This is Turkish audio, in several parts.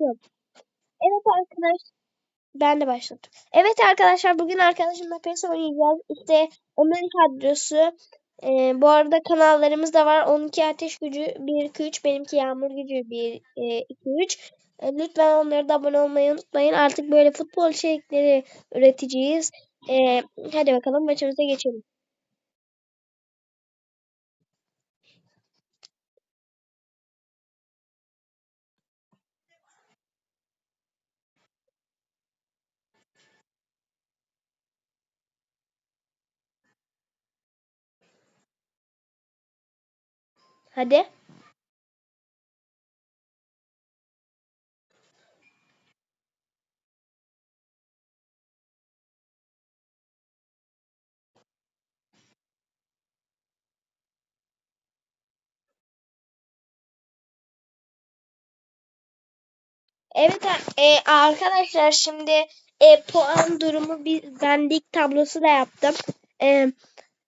başlatıyorum. Evet arkadaşlar. Ben de başlattım. Evet arkadaşlar bugün arkadaşımla PES oynayacağız. İşte onun kadrosu. Ee, bu arada kanallarımız da var. 12 Ateş Gücü 1 2 3. Benimki Yağmur Gücü 1 e, 2 3. Lütfen onları da abone olmayı unutmayın. Artık böyle futbol içerikleri üreteceğiz. E, hadi bakalım maçımıza geçelim. Hadi. Evet e, arkadaşlar şimdi e, puan durumu bir ben lig tablosu da yaptım. E,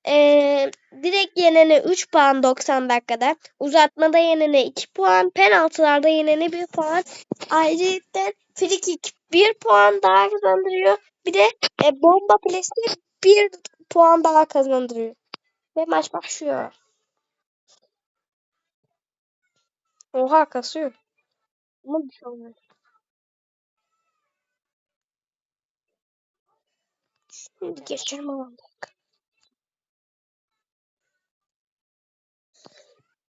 e, direkt yenene 3 puan 90 dakikada. Uzatmada yenene 2 puan. Penaltılarda yenene 1 puan. Ayrıca free kick 1 puan daha kazandırıyor. Bir de e, bomba plesi 1 puan daha kazandırıyor. Ve maç başlıyor. Oha kasıyor. Ama bir şey olmuyor. Şimdi geçelim alalım.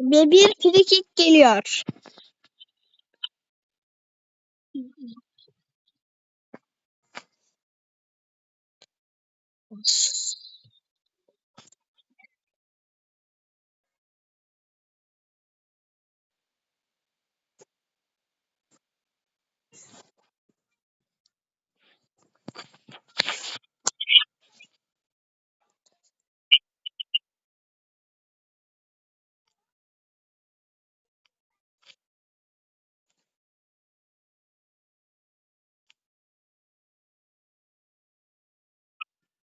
Ve bir frikik geliyor. Olsun.